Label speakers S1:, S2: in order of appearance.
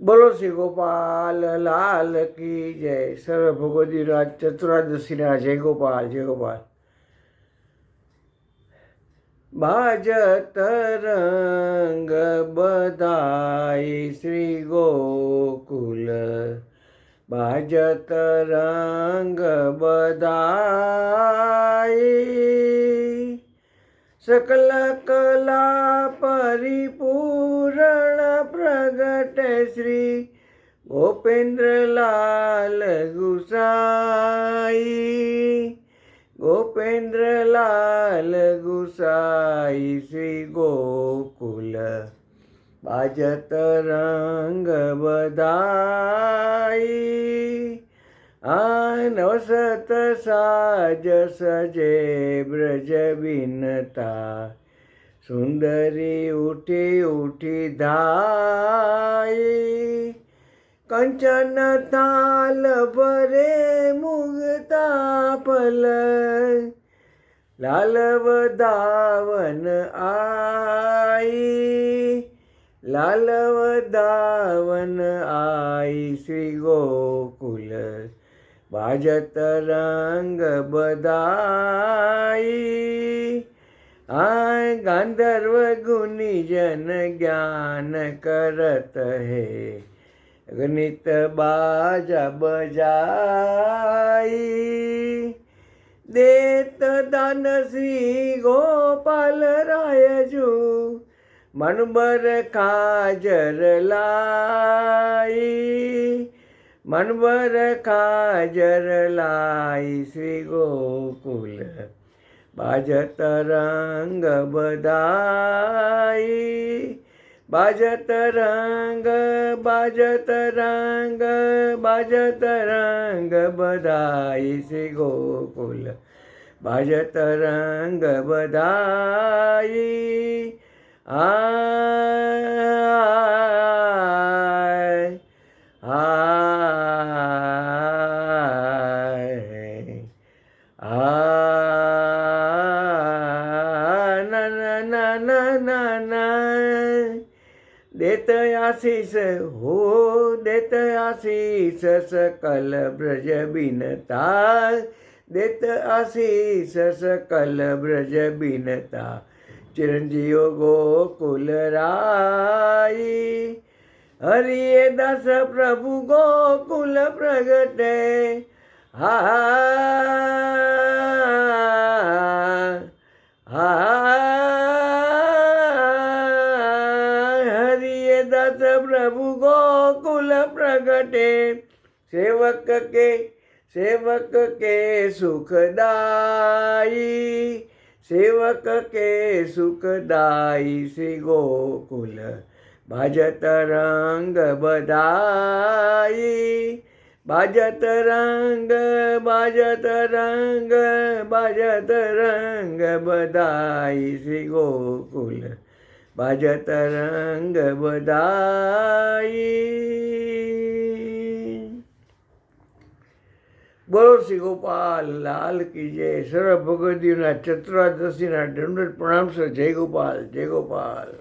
S1: બોલો શ્રી ગોપાલ, લાલ કી જય. સર્વ ભગવતી રાજ ચતુરાદશીના જય ગોપાલ જય ગોપાલ. બાજત તરંગ બધાય શ્રી ગોકુલ. બાજત તરંગ બધાય સકલ કલા પરિપૂર્ણ પ્રગટ શ્રી ગોપેન્દ્રલાલ ગુસાઈ ગોપેન્દ્રલાલ ગુસાઈ શ્રી ગોકુલ બાજત રંગ બધાઈ આ નવસત સાજ સજે બ્રજ બિનતા सुंदरी उठी उठी धाई कंचन थाल बरे मुगता पल लालव दावन आई. लालव दावन आई श्री गोकुल. भाजत रंग बदाई. आ ગાંધર્વ ગુની જન જ્ઞાન કરત હે. ગણિત બાજા બજાઈ. દેત દાન શ્રી ગોપાલ રાયજુ. મનબર કાજર લાઈ. મનબર કાજર લાઈ શ્રી ગોકુલ બાજત રંગ બધાઈ બાજત રંગ બાજત રંગ બાજત રંગ બધાઈ શ્રી ગોકુલ બાજત રંગ બધાઈ આ આય આ ના ના દેત આશીષ હો દેત આશીષ સકલ બ્રજ બિનતા દેત આશીષ સકલ બ્રજ બિનતા ચિરંજીવ ગોકુલ રાઈ. હરિએ દાસ પ્રભુ ગોકુલ પ્રગટે. સેવક કે સેવક કે સુખદાયી. સેવક કે સુખદાયી શ્રી ગોકુલ ભાજત રંગ બધાઈ બાજત રંગ બાજત રંગ બાજત રંગ બધાઈ શ્રી ગોકુલ બાજત રંગ બધાઈ બોલો શ્રી ગોપાલ, લાલ કી જય સર્વ ભગવદીઓના ચતુરાદશીના દંડ પ્રણામ, સર. જય ગોપાલ જય ગોપાલ.